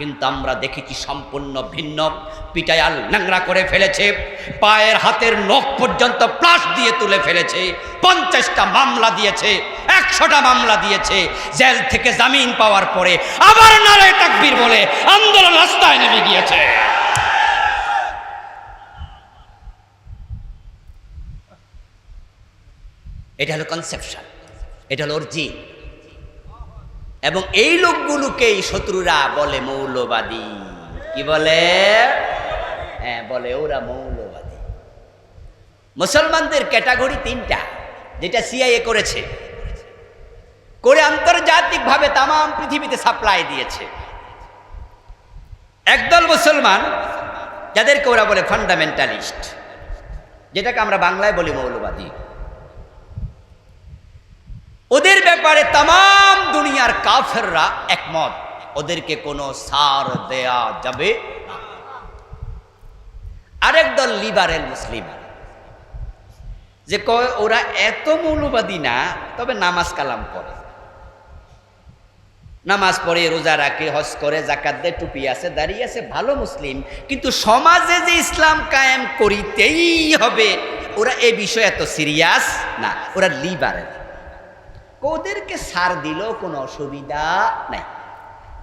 কিন্তু আমরা দেখেছি সম্পূর্ণ ভিন্ন। পিটায়াল ন্যাংরা করে ফেলেছে, পায়ের হাতের নখ পর্যন্ত প্লাস দিয়ে তুলে ফেলেছে, পঞ্চাশটা মামলা দিয়েছে, একশোটা মামলা দিয়েছে, জেল থেকে জামিন পাওয়ার পরে আবার নারায় তাকবীর বলে আন্দোলন রাস্তায় নেমে গিয়েছে। এটা হলো কনসেপশন এটা হলো অর্জিন এবং এই লোকগুলোকেই শত্রুরা বলে মৌলবাদী। কি বলে? হ্যাঁ বলে ওরা মৌলবাদী। মুসলমানদের ক্যাটাগরি তিনটা, যেটা সিআইএ করেছে। করে আন্তর্জাতিকভাবে তাম পৃথিবীতে সাপ্লাই দিয়েছে। একদল মুসলমান, যাদেরকে ওরা বলে ফান্ডামেন্টালিস্ট যেটাকে আমরা বাংলায় বলি মৌলবাদী। ওদের ব্যাপারে তাম দুনিয়ার কাফেররা একমত। ওদেরকে কোনো সার দেয়া যাবে। আরেক দল লিবারেল মুসলিম। যে কয়, ওরা এত মৌলবাদী না, তবে নামাজ কালাম করে নামাজ পড়ে, রোজা রাখে, হজ করে জাকাত দেয়, টুপি আছে দাঁড়িয়ে আছে, ভালো মুসলিম। কিন্তু সমাজে যে ইসলাম কায়েম করিতেই হবে, ওরা এ বিষয়ে এত সিরিয়াস না। ওরা লিবারেল। ওদেরকে সার দিলেও কোনো অসুবিধা নাই।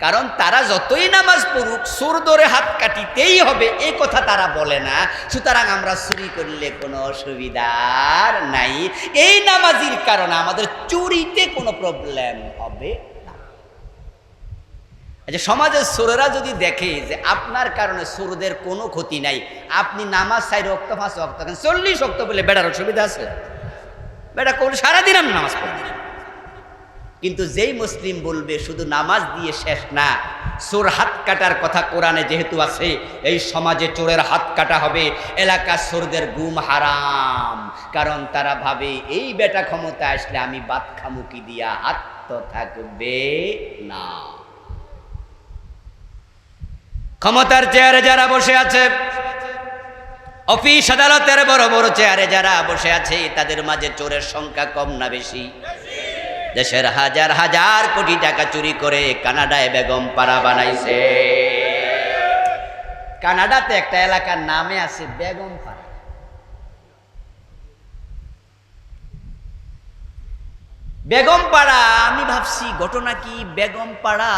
কারণ তারা যতই নামাজ পড়ুক, সুর ধরে হাত কাটিতেই হবে এই কথা তারা বলে না। সুতরাং আমরা চুরি করলে কোনো অসুবিধার নাই। এই নামাজির কারণে আমাদের চুরিতে কোনো প্রবলেম হবে না। আচ্ছা সমাজের সুরেরা যদি দেখে যে আপনার কারণে সুরদের কোনো ক্ষতি নাই, আপনি নামাজ চাই রক্ত পাঁচ রক্ত চল্লিশ রক্ত বলে বেড়ার অসুবিধা আছে? বেটা কোন সারাদিন আমি নামাজ পড়ি কিন্তু যেই মুসলিম বলবে, শুধু নামাজ দিয়ে শেষ না, চোর হাত কাটার কথা কোরআনে যেহেতু আছে, এই সমাজে চোরের হাত কাটা হবে, এলাকা চোরদের গুম হারাম। কারণ তারা ভাবে, এই বেটা ক্ষমতা আসলে আমি বাদ খামুকি দিয়া হাত তো থাকবে না। ক্ষমতার চেয়ারে যারা বসে আছে, অফিস আদালতের বড় বড় চেয়ারে যারা বসে আছে, তাদের মাঝে চোরের সংখ্যা কম না বেশি। দেশের হাজার হাজার কোটি টাকা চুরি করে কানাডায় বেগম পাড়া বানাইছে। কানাডাতে একটা এলাকার নামে আছে বেগম পাড়া। বেগম পাড়া, আমি ভাবছি ঘটনা কি? বেগম পাড়া,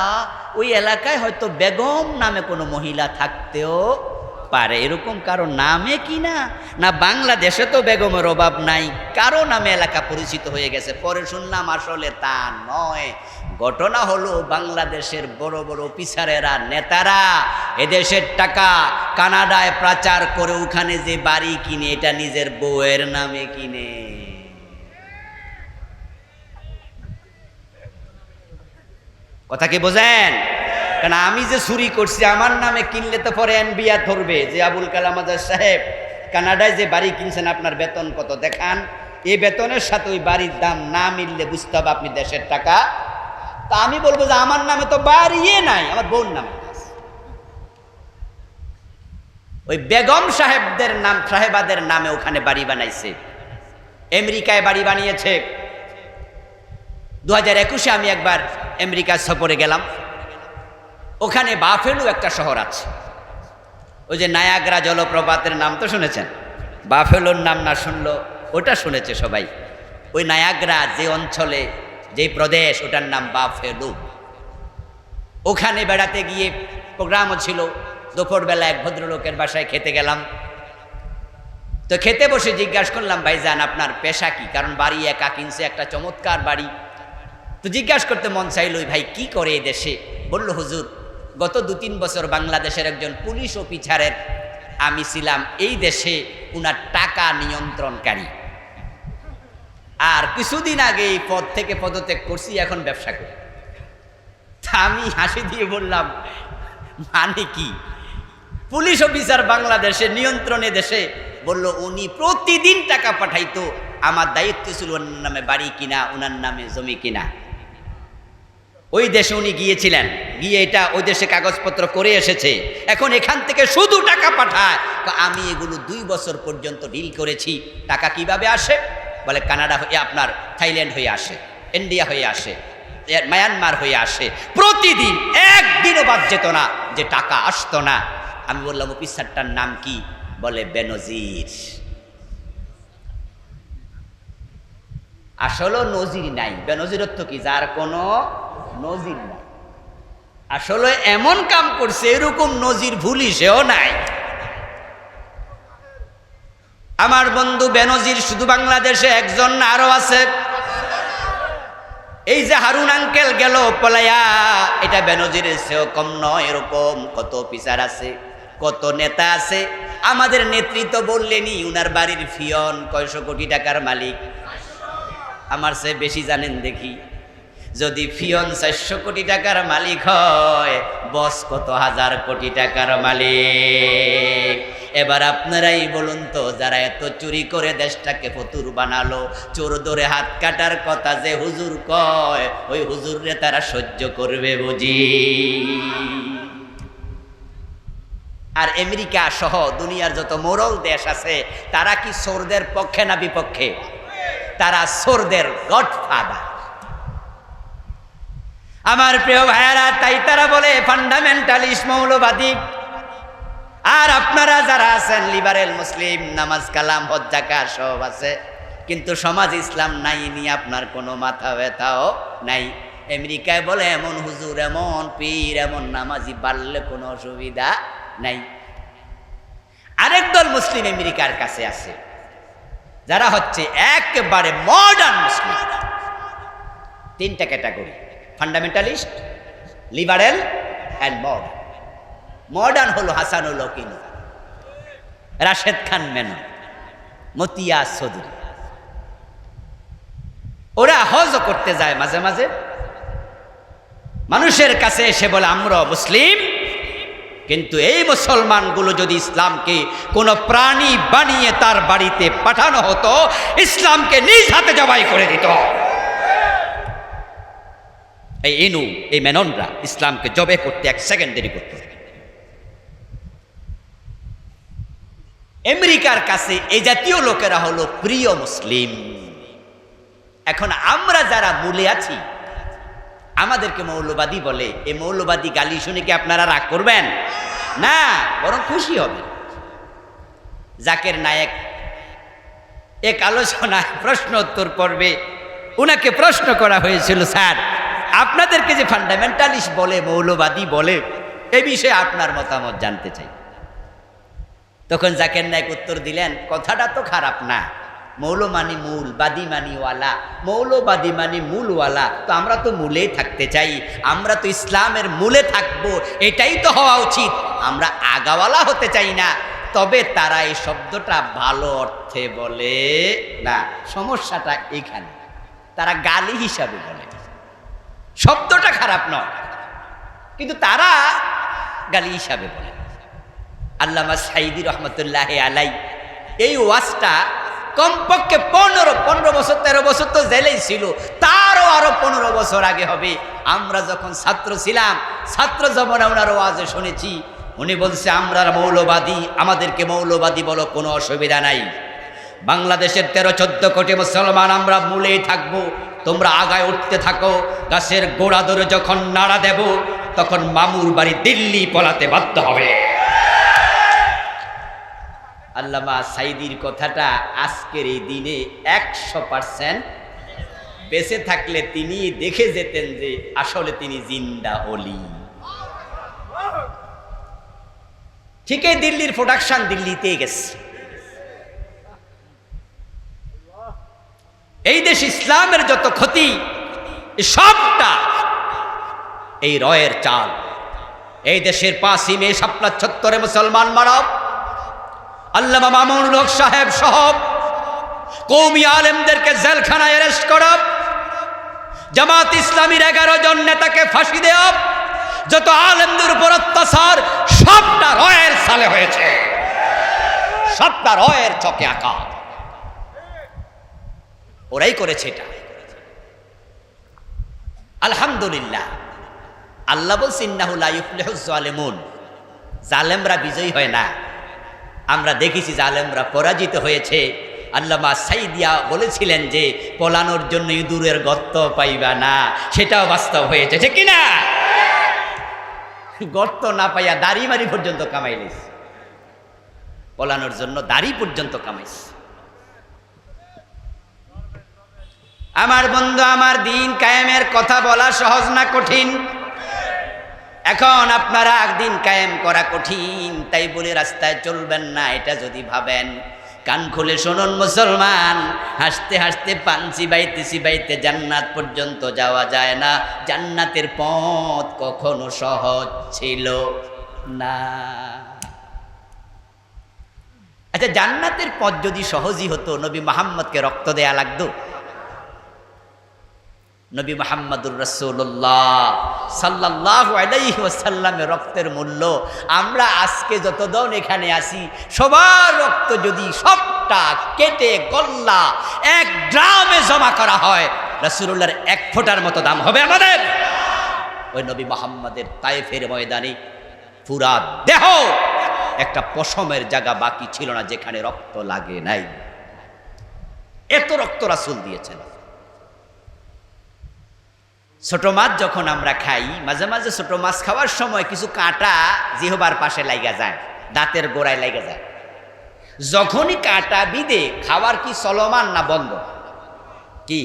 ওই এলাকায় হয়তো বেগম নামে কোনো মহিলা থাকতেও পারে, এরকম কারও নামে কি না? না বাংলাদেশে তো বেগমের অভাব নাই, কারও নামে এলাকা পরিচিত হয়ে গেছে। পরে শুনলাম আসলে তা নয়। ঘটনা হলো বাংলাদেশের বড় বড় অফিসারেরা, নেতারা এদেশের টাকা কানাডায় প্রচার করে ওখানে যে বাড়ি কিনে, এটা নিজের বউয়ের নামে কিনে। কথা কি বোঝেন? কারণ আমি যে চুরি করছি, আমার নামে কিনলে তো পরে এনবিআ ধরবে, যে আবুল কালাম আজাদ সাহেব কানাডায় যে বাড়ি কিনছেন, আপনার বেতন কত? দেখান, এই বেতনের সাথে ওই বাড়ির দাম না মিললে বুঝতে হবে আপনি দেশের টাকা। তা আমি বলব যে আমার নামে তো বাড়িয়ে নাই, আমার বোন নামে ওই বেগম সাহেবদের নাম, সাহেবাদের নামে ওখানে বাড়ি বানাইছে। আমেরিকায় বাড়ি বানিয়েছে। দু হাজার একুশে আমি একবার আমেরিকা সফরে গেলাম। ওখানে বাফেলু একটা শহর আছে। ওই যে নায়াগ্রা জলপ্রপাতের নাম তো শুনেছেন? বাফেলোর নাম না শুনলো ওটা শুনেছে সবাই। ওই নায়াগ্রা যে অঞ্চলে, যে প্রদেশ, ওটার নাম বাফেলু। ওখানে বেড়াতে গিয়ে প্রোগ্রামও ছিল। দুপুরবেলা এক ভদ্রলোকের বাসায় খেতে গেলাম। তো খেতে বসে জিজ্ঞাসা করলাম, ভাইজান, আপনার পেশা কি? কারণ বাড়ি একা, কিনছে একটা চমৎকার বাড়ি। তো জিজ্ঞাসা করতে মন চাইল, ওই ভাই কি করে দেশে? বলল, হুজুর গত দু তিন বছর বাংলাদেশের একজন পুলিশ অফিসারের আমি ছিলাম এই দেশে উনার টাকা নিয়ন্ত্রণকারী। আর কিছুদিন আগে এই পদ থেকে পদত্যাগ করছি, এখন ব্যবসা করি। আমি হাসি দিয়ে বললাম মানে কি? পুলিশ অফিসার বাংলাদেশে, নিয়ন্ত্রণে দেশে বলল, উনি প্রতিদিন টাকা পাঠাইতো, আমার দায়িত্ব ছিল ওনার নামে বাড়ি কিনা ওনার নামে জমি কিনা। ওই দেশে উনি গিয়েছিলেন। গিয়ে এটা ওই দেশে কাগজপত্র করে এসেছে। এখন এখান থেকে শুধু টাকা পাঠায়। আমি এগুলো দুই বছর পর্যন্ত ডিল করেছি। টাকা কীভাবে আসে? বলে কানাডা হয়ে আপনার, থাইল্যান্ড হয়ে আসে, ইন্ডিয়া হয়ে আসে মায়ানমার হয়ে আসে। প্রতিদিন একদিনও বাদ যেত না যে টাকা আসতো না। আমি বললাম অফিসারটার নাম কি? বলে, বেনজির। আসলে নজির নাই। বেনজিরত্ব কি? যার কোনো নজির নাই। আসলে এমন কাম করছে, এরকম নজির ভুলি সেও নাই। আমার বন্ধু বেনজির শুধু বাংলাদেশে, একজন আরও আছে। এই যে হারুন আঙ্কেল গেল পলাইয়া এটা বেনজিরের সেও কম নয়, এরকম কত অফিসার আছে, কত নেতা আছে। আমাদের নেতৃত্ব বললেনি, উনার বাড়ির ফিয়ন কয়শো কোটি টাকার মালিক। আমার সে বেশি জানেন দেখি। যদি ফিয়ন চারশো কোটি টাকার মালিক হয়, বস কত হাজার কোটি টাকার মালিক? এবার আপনারাই বলুন তো, যারা এত চুরি করে দেশটাকে ফতুর বানালো, চোর ধরে হাত কাটার কথা যে হুজুর কয়, ওই হুজুররে তারা সহ্য করবে বুঝি? আর আমেরিকা সহ দুনিয়ার যত মোরল দেশ আছে, তারা কি সোরদের পক্ষে না বিপক্ষে? তারা সোরদের গডফাদার। আমার প্রিয় ভাইয়ারা, তাই তারা বলে ফান্ডামেন্টালিস্ট মৌলবাদী। আর আপনারা যারা আছেন লিবারেল মুসলিম, নামাজ, কালাম হজ্জাকা সব আছে। কিন্তু সমাজ ইসলাম নাই নিয়ে আপনার কোনো মাথা ব্যথাও নাই। আমেরিকায় বলে, এমন হুজুর, এমন পীর, এমন নামাজি বাড়লে কোনো অসুবিধা নাই। আরেক দল মুসলিম আমেরিকার কাছে আছে, যারা হচ্ছে একেবারে মডার্ন মুসলিম। তিনটা category fundamentalist liberal and modern modern হলো হাসানুল হকিন, রাশেদ খান মেনন, মতিয়া চৌধুরী। ওরা হজ করতে যায় মাঝে মাঝে। মানুষের কাছে এসে বলে, আমরা মুসলিম, কিন্তু এই মুসলমানগুলো যদি ইসলামকে কোনো প্রাণী বানিয়ে তার বাড়িতে পাঠানো হতো, ইসলামকে নিজ হাতে জবাই করে দিত। এই এনু এই মেননরা ইসলামকে জবে করতে এক সেকেন্ড দেরি করত। আমেরিকার কাছে এই জাতীয় লোকেরা হলো প্রিয় মুসলিম। এখন আমরা যারা মূলে আছি, আমাদেরকে মৌলবাদী বলে, এই মৌলবাদী গালি শুনে কি আপনারা রাগ করবেন? না, বরং খুশি হবে জাকের নায়ক এক আলোচনায় প্রশ্ন উত্তর করবে, উনাকে প্রশ্ন করা হয়েছিল, স্যার আপনাদেরকে যে ফান্ডামেন্টালিস্ট বলে, মৌলবাদী বলে, এ বিষয়ে আপনার মতামত জানতে চাই। তখন জাকের নায়ক উত্তর দিলেন, কথাটা তো খারাপ না। মৌল মানি মূল, বাদী মানি ওয়ালা। মৌলবাদী মানি মূলওয়ালা তো আমরা তো মূলেই থাকতে চাই। আমরা তো ইসলামের মূলে থাকব। এটাই তো হওয়া উচিত। আমরা আগাওয়ালা হতে চাই না। তবে তারা এই শব্দটা ভালো অর্থে বলে না। সমস্যাটা এখানে। তারা গালি হিসাবে বলে। শব্দটা খারাপ নয়। কিন্তু তারা গালি হিসাবে বলে। আল্লামা সাইদি রহমতুল্লাহ আলাই এই ওয়াজটা কমপক্ষে পনেরো পনেরো বছর, তেরো বছর তো জেলেই ছিল। তারও আরও পনেরো বছর আগে হবে। আমরা যখন ছাত্র ছিলাম, ছাত্র যখন ওনার ওয়াজে শুনেছি। উনি বলছে, আমরা মৌলবাদী, আমাদেরকে মৌলবাদী বলো, কোনো অসুবিধা নাই। বাংলাদেশের তেরো, চোদ্দ কোটি মুসলমান, আমরা মূলেই থাকব। তোমরা আগায় উঠতে থাকো। গাছের গোড়া ধরে যখন নাড়া দেব, তখন মামুর বাড়ি দিল্লি পলাতে বাধ্য হবে। আল্লামা সাইদির কথাটা আজকের এই দিনে একশো পার্সেন্ট। বেঁচে থাকলে তিনি দেখে যেতেন যে আসলে তিনি জিন্দা অলি। ঠিকই দিল্লির প্রোডাকশন দিল্লিতে গেছে। এই দেশ ইসলামের যত ক্ষতি সবটা এই রয়ের চাল। এই দেশের পাঁচই মে সাপলা ছত্তরে মুসলমান মানব, আল্লামা মামুনুল হক সাহেব সহ কৌমি আলেমদেরকে জেলখানায় অ্যারেস্ট করা, জামাত ইসলামীর এগারো জন নেতাকে ফাঁসি দেওয়া, যত আলেমদের উপর অত্যাচার, সবটা রয়ের সালে হয়েছে। সবটা রয়ের চকে আঁকা ওরাই করেছে এটা। আলহামদুলিল্লাহ। আল্লাহ বলছে ইন্নাহুল্লাহুজালেমুন জালেমরা বিজয়ী হয় না। আমরা দেখেছি জালেমরা পরাজিত হয়েছে। আল্লামা সাইদিয়া বলেছিলেন যে, পলানোর জন্য ইঁদুরের গর্ত পাইবা না। সেটাও বাস্তব হয়েছে, ঠিক কিনা? গর্ত না পাইয়া দাড়ি মারি পর্যন্ত কামাইলিস। পলানোর জন্য দাড়ি পর্যন্ত কামাইস। আমার বন্ধু, আমার দিন কায়েমের কথা বলা সহজ না কঠিন? এখন আপনারা একদিন কায়েম করা কঠিন, তাই বলে রাস্তায় চলবেন না, এটা যদি ভাবেন। কান খুলে শুনুন মুসলমান, হাসতে হাসতে পানসি বাইতে সিবাইতে জান্নাত পর্যন্ত যাওয়া যায় না। জান্নাতের পথ কখনো সহজ ছিল না। আচ্ছা জান্নাতের পথ যদি সহজই হতো, নবী মোহাম্মদকে রক্ত দেয়া লাগতো? নবী মোহাম্মদুর রসুল্লাহ সাল্লাহ আলাইসাল্লামের রক্তের মূল্য। আমরা আজকে যতজন এখানে আসি সবার রক্ত যদি সবটা কেটে গল্লা এক ড্রামে জমা করা হয় রসুল্লাহর এক ফোঁটার মতো দাম হবে আমাদের। ওই নবী মোহাম্মদের তাইফের ময়দানে পুরা দেহ, একটা পশমের জায়গা বাকি ছিল না যেখানে রক্ত লাগে নাই। এত রক্ত রাসুল দিয়েছেন। ছোট মাছ যখন আমরা খাই, মাঝে মাঝে ছোট মাছ খাওয়ার সময় কিছু কাঁটা জিহবার পাশে লাইগা যায়, দাঁতের গোড়ায় লাইগা যায়। যখনই কাঁটা বিদে খাওয়ার কি চলমান না বন্ধ? কি?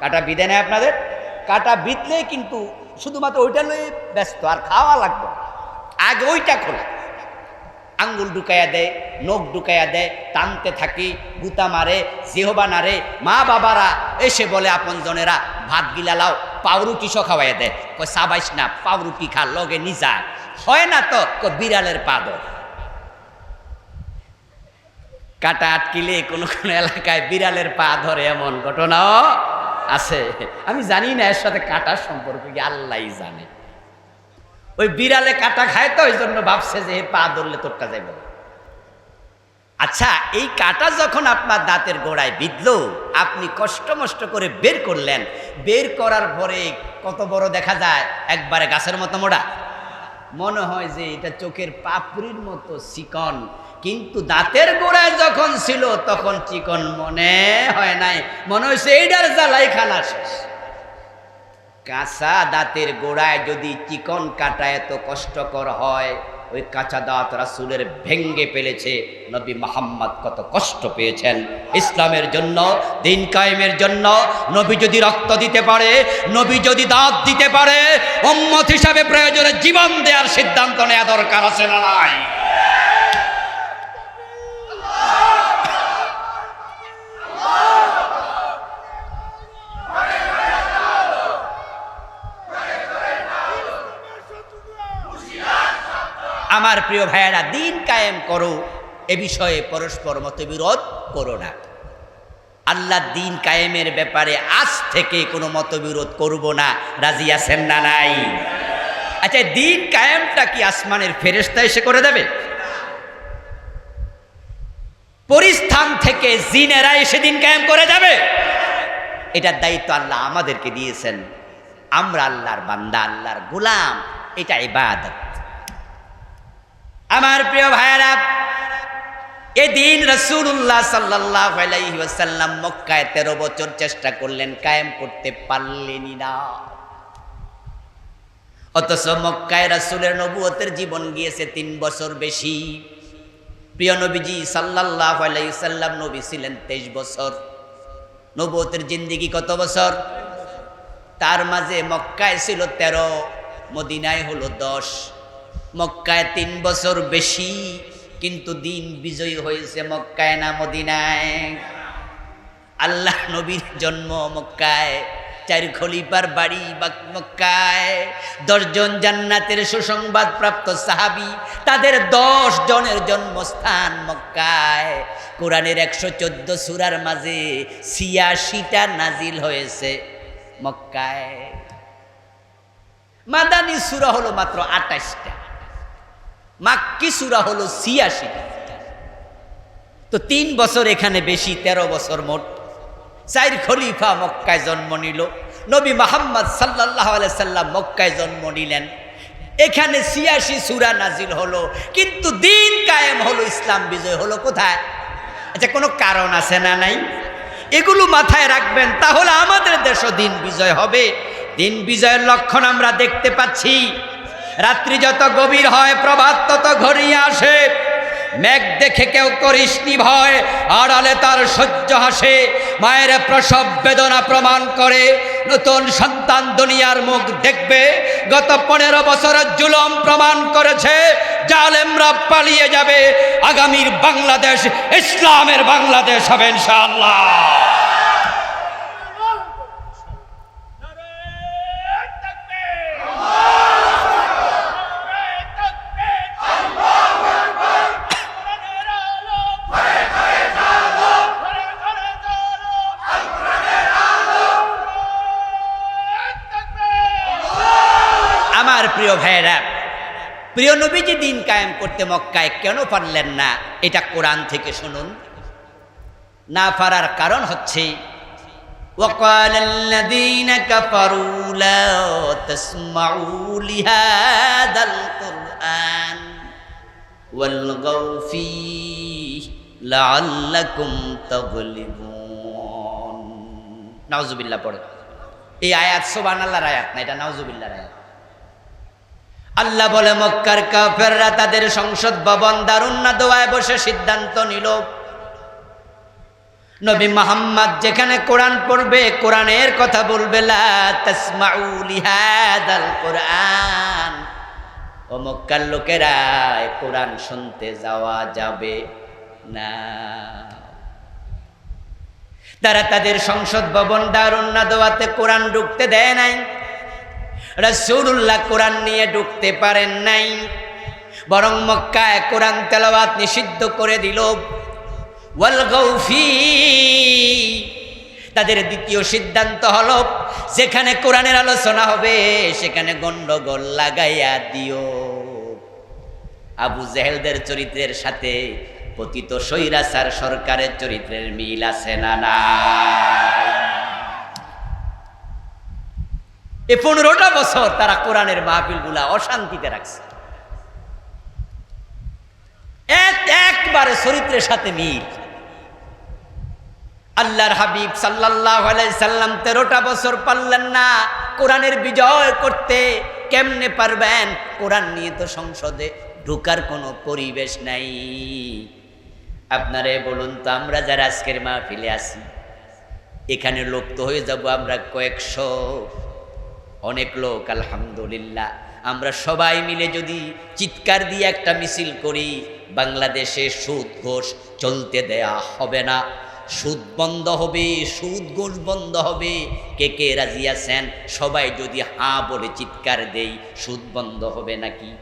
কাঁটা বিদে নেয় আপনাদের? কাঁটা বিদলে কিন্তু শুধুমাত্র ওইটা লয়ে ব্যস্ত, আর খাওয়া লাগবে আগে ওইটা খোলা। আঙ্গুল ঢুকাইয়া দেয়, নখ ঢুকাইয়া দেয়, টানতে থাকি, গুতা মারে, জিহবা নারে মা বাবারা এসে বলে আপন জনেরা ভাত গিলা লাও। পাউরুটি সহ খাওয়াইয়া দেয়। কয় সাবাইস না, পাউরুটি খা, লগে নিজা। হয় না তো? বিড়ালের পাদর কাটা আটকিলে কোনো কোনো এলাকায় বিড়ালের পা ধরে এমন ঘটনাও আছে। আমি জানি না এর সাথে কাটার সম্পর্ক কি আল্লাহ জানে। ওই বিড়ালে কাটা খায় তো ওই জন্য ভাবছে যে পা ধরলে তোরটা যাইব। আচ্ছা এই কাটা যখন আপনার দাঁতের গোড়ায় বিঁধল, আপনি কষ্ট মষ্ট করে বের করলেন। বের করার পরে কত বড় দেখা যায়? একবারে গাছের মতো মোড়া। মনে হয় যে এটা চোখের পাপড়ির মতো চিকন। কিন্তু দাঁতের গোড়ায় যখন ছিল, তখন চিকন মনে হয় নাই। মনে হয়েছে এইটার জ্বালাই খানা শেষ। কাঁচা দাঁতের গোড়ায় যদি চিকন কাটা এত কষ্টকর হয় ওই কাঁচা দাঁত রাসুলের ভেঙ্গে পেলেছে নবী মোহাম্মদ কত কষ্ট পেয়েছেন। ইসলামের জন্য, দিন কায়েমের জন্য নবী যদি রক্ত দিতে পারে, নবী যদি দাঁত দিতে পারে, উম্মত হিসাবে প্রয়োজনে জীবন দেওয়ার সিদ্ধান্ত নেওয়া দরকার আছে না নাই? আমার প্রিয় ভাইয়েরা, দিন কায়েম করো, এ বিষয়ে পরস্পর মতবিরোধ করো না। আল্লাহ দিন কায়েমের ব্যাপারে আজ থেকে কোনো মতবিরোধ করব না। রাজি আছেন না নাই? আচ্ছা দিন কায়েমটা কি আসমানের ফেরেস্তা এসে করে দেবে? পরিস্থান থেকে জিনেরা এসে দিন কায়েম করে যাবে? এটার দায়িত্ব আল্লাহ আমাদেরকে দিয়েছেন। আমরা আল্লাহর বান্দা, আল্লাহর গোলাম, এটা ইবাদত। আমার প্রিয় ভাইয়েরা, এদিন রসুল্লাহ সাল্লাহ মক্কায় তেরো বছর চেষ্টা করলেন, কায়েম করতে পারলেনি না। অথচ মক্কায় রাসুলের নবুয়তের জীবন গিয়েছে তিন বছর বেশি। প্রিয় নবীজি সাল্লাহ আলাইসাল্লাম নবী ছিলেন তেইশ বছর। নবুয়তের জিন্দিগি কত বছর? তার মাঝে মক্কায় ছিল তেরো, মদিনায় হলো দশ। মক্কায় তিন বছর বেশি, কিন্তু দিন বিজয়ী হয়েছে মক্কায় না মদিনায়। আল্লাহ নবীর জন্ম মক্কায়, চার খলিফার বাড়ি বা মক্কায়। দশজন জান্নাতের সুসংবাদ প্রাপ্ত সাহাবি, তাদের দশ জনের জন্মস্থান মক্কায়। কোরআনের একশো চোদ্দ সুরার মাঝে ছিয়াশিটা নাজিল হয়েছে মক্কায়। মাদানি সুরা হলো মাত্র আঠাশটা। মাক্কি সুরা হলো ছিয়াশিটা তো তিন বছর এখানে বেশি, তেরো বছর মোট। চার খলিফা মক্কায় জন্ম নিল। নবী মোহাম্মদ সাল্লাহ সাল্লাম মক্কায় জন্ম নিলেন। এখানে ছিয়াশি সুরা নাজিল হলো, কিন্তু দিন কায়েম হলো, ইসলাম বিজয় হলো কোথায়? আচ্ছা কোনো কারণ আছে না নাই? এগুলো মাথায় রাখবেন, তাহলে আমাদের দেশও দিন বিজয় হবে। দিন বিজয়ের লক্ষণ আমরা দেখতে পাচ্ছি। রাত্রি যত গভীর হয়, প্রভাত তত ঘনিয়ে আসে। মেঘ দেখে কেউ করিসনি ভয়, আড়ালে তার সহ্য হাসে। মায়ের প্রসব বেদনা প্রমাণ করে, নতুন সন্তান দুনিয়ার মুখ দেখবে। গত পনেরো বছরের জুলম প্রমাণ করেছে, জালেমরা পালিয়ে যাবে। আগামীর বাংলাদেশ, ইসলামের বাংলাদেশ হবে ইনশাআল্লাহ। আমার প্রিয় ভাইয়েরা প্রিয় নবীজি দিন কায়েম করতে মক্কায় কেন পারলেন না এটা কোরআন থেকে শুনুন না পারার কারণ হচ্ছে وقال الذين كفروا لا تسمعوا لهذا القرآن والغوا فيه لعلكم تغلبون নাউজুবিল্লাহ পড়ে এই আয়াত সুবহানাল্লাহর আয়াত না এটা নাউজুবিল্লাহর আয়াত আল্লাহ বলে, মক্কার কাফেররা তাদের সংসদ ভবন দারুন্না দোয়ায় বসে সিদ্ধান্ত নিল। নবী মোহাম্মদ যেখানে কোরআন পড়বে, কোরআনের কথা বলবে কোরআন। ও মক্কার লোকেরা কোরআন শুনতে যাওয়া যাবে না। তারা তাদের সংসদ ভবন দারুন্না দোয়াতে কোরআন ঢুকতে দেয় নাই। রাসূলুল্লাহ কোরআন নিয়ে ঢুকতে পারেন নাই। বরং মক্কায় কোরআন তেলাওয়াত নিষিদ্ধ করে দিল। ওয়াল গৌফি তাদের দ্বিতীয় সিদ্ধান্ত হলো, যেখানে কোরআনের আলোচনা হবে, সেখানে গন্ডগোল লাগাইয়া দিও। আবু জেহেলদের চরিত্রের সাথে পতিত সৈরাসার সরকারের চরিত্রের মিল আছে না না এ পনেরোটা বছর তারা কোরআনের মাহফিলগুলা অশান্তিতে রাখছে। এক, একবারে চরিত্রের সাথে মিল। আল্লাহর হাবিব সাল্লাহ সাল্লাম তেরোটা বছর পারলেন না কোরআনের বিজয় করতে। কেমনে পারবেন? কোরআন নিয়ে তো সংসদে ঢুকার কোনো পরিবেশ নাই। আপনারে বলুন তো, আমরা যারা আজকের মাহফিলে আছি, এখানে লোক তো হয়ে যাব আমরা কয়েকশো। অনেক লোক, আলহামদুলিল্লাহ। আমরা সবাই মিলে যদি চিৎকার দিয়ে একটা মিছিল করি, বাংলাদেশে সুদ ঘোষ চলতে দেয়া হবে না। সুদ বন্ধ হবে, সুদ ঘোষ বন্ধ হবে। কে কে রাজি আছেন? সবাই যদি হা বলে চিৎকার দেই, সুদ বন্ধ হবে নাকি?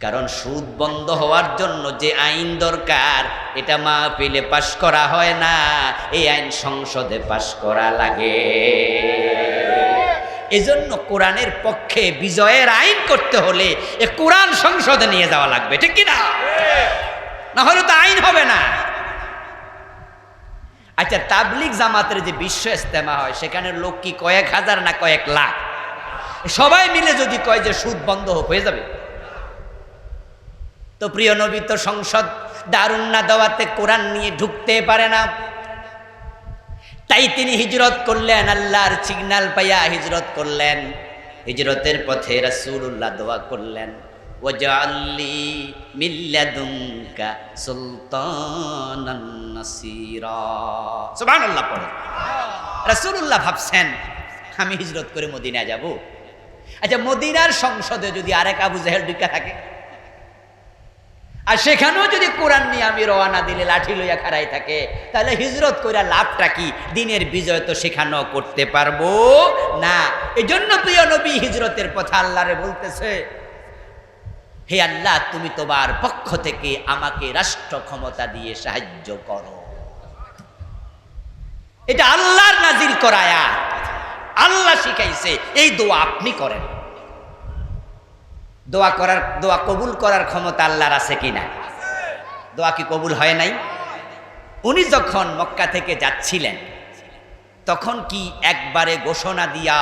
কারণ সুদ বন্ধ হওয়ার জন্য যে আইন দরকার, এটা মা পেলে পাশ করা হয় না। এই আইন সংসদে পাশ করা লাগে। এজন্য কোরআনের পক্ষে বিজয়ের আইন করতে হলে এ কোরআন সংসদে নিয়ে যাওয়া লাগবে, ঠিক কিনা? না হলে তো আইন হবে না। আচ্ছা তাবলিক জামাতের যে বিশ্ব ইস্তেমা হয়, সেখানে লোক কি কয়েক হাজার না কয়েক লাখ? সবাই মিলে যদি কয় যে সুদ বন্ধ হোক, হয়ে যাবে। তো প্রিয় নবী, তো সংসদ দারুন্না দেওয়াতে কোরআন নিয়ে ঢুকতে পারে না। তাই তিনি হিজরত করলেন, আল্লাহর সিগনাল পাইয়া হিজরত করলেন। হিজরতের পথে রাসূলুল্লাহ দোয়া করলেন ওয়াজআললি মিল্লাদুনকা সুলতানান পড়ে। রাসূলুল্লাহ ভাবছেন, আমি হিজরত করে মদিনা যাব? আচ্ছা মদিনার সংসদে যদি আরেক আবু জাহেল ঢুকা থাকে আর সেখানেও যদি কোরআন নিয়ে আমি রওয়ানা দিলে লাঠি লইয়া খাড়াই থাকে, তাহলে হিজরত কইরা লাভটা কি? দিনের বিজয় তো সেখানেও করতে পারব না। এই জন্য প্রিয় নবী, হিজরতের কথা আল্লাহরে বলতেছে, হে আল্লাহ, তুমি তোমার পক্ষ থেকে আমাকে রাষ্ট্র ক্ষমতা দিয়ে সাহায্য করো। এটা আল্লাহর নাজিল করায়া আল্লাহ শিখাইছে, এই দোয়া আপনি করেন। দোয়া করার, দোয়া কবুল করার ক্ষমতা আল্লাহর আছে কি না দোয়া কি কবুল হয় নাই? উনি যখন মক্কা থেকে যাচ্ছিলেন, তখন কি একবারে ঘোষণা দিয়া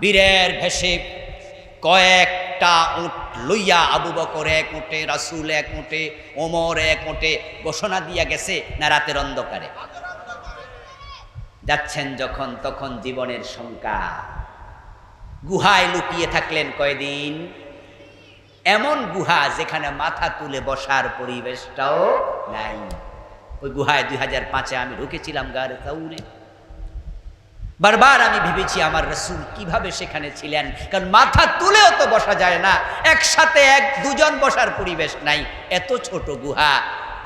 বীরের ভেসে কয়েকটা উট লইয়া আবু বকর এক উঠে রাসুল এক উঠে ওমর এক উঠে ঘোষণা দিয়া গেছে না রাতের অন্ধকারে? যাচ্ছেন যখন, তখন জীবনের শঙ্কা। গুহায় লুকিয়ে থাকলেন কয়দিন? এমন গুহা যেখানে মাথা তুলে বসার পরিবেশটাও নাই। ওই গুহায় দুই হাজার পাঁচে আমি ঢুকেছিলাম গারে তাউরে বারবার আমি ভেবেছি আমার রসুল কীভাবে সেখানে ছিলেন, কারণ মাথা তুলেও তো বসা যায় না। একসাথে এক দুজন বসার পরিবেশ নাই। এত ছোট গুহা,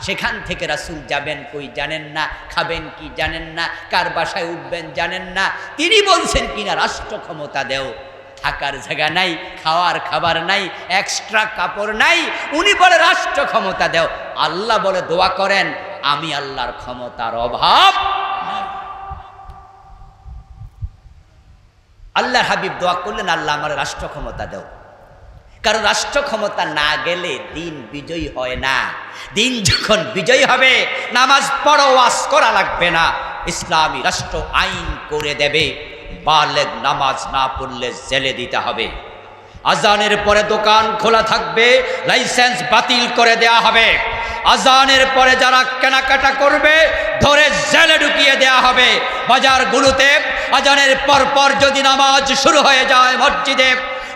সেখান থেকে রাসুল যাবেন কই জানেন না, খাবেন কি জানেন না, কার বাসায় উঠবেন জানেন না। তিনি বলছেন কিনা, রাষ্ট্র ক্ষমতা দেও। থাকার জায়গা নাই, খাওয়ার খাবার নাই এক্সট্রা কাপড় নাই। উনি বলে, রাষ্ট্র ক্ষমতা দেও। আল্লাহ বলে, দোয়া করেন, আমি আল্লাহর ক্ষমতার অভাব আল্লাহ হাবিব দোয়া করলেন, আল্লাহ আমার রাষ্ট্র ক্ষমতা দেও। কারণ রাষ্ট্র ক্ষমতা না গেলে দিন বিজয়ী হয় না। দিন যখন বিজয়ী হবে, নামাজ পড়ো, ওয়াজ করা লাগবে না। ইসলামী রাষ্ট্র আইন করে দেবে। বালেগ নামাজ না পড়লে জেলে দিতে হবে। আজানের পরে দোকান খোলা থাকবে, লাইসেন্স বাতিল করে দেয়া হবে। আজানের পরে যারা কেনাকাটা করবে, ধরে জেলে ঢুকিয়ে দেয়া হবে। বাজারগুলোতে আজানের পর পর যদি নামাজ শুরু হয়ে যায় মসজিদে,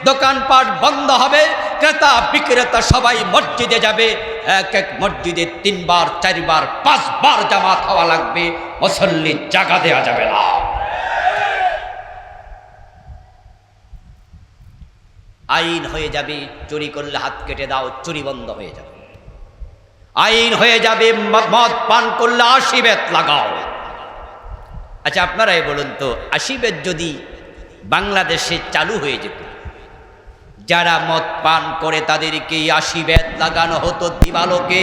দোকানপাট বন্ধ হবে, ক্রেতা বিক্রেতা সবাই মসজিদে যাবে। এক এক মসজিদে তিনবার, চারবার, পাঁচবার জামাত হওয়া লাগবে। মুসল্লি জায়গা দেওয়া যাবে না। আইন হয়ে যাবে, চুরি করলে হাত কেটে দাও, চুরি বন্ধ হয়ে যাবে। আইন হয়ে যাবে, মদ পান করলে আশি বেত লাগাও। আচ্ছা আপনারাই বলুন তো, আশি বেত যদি বাংলাদেশে চালু হয়ে যেত, যারা মদ পান করে তাদেরকে আশি বেত লাগানো হতো দিবালোকে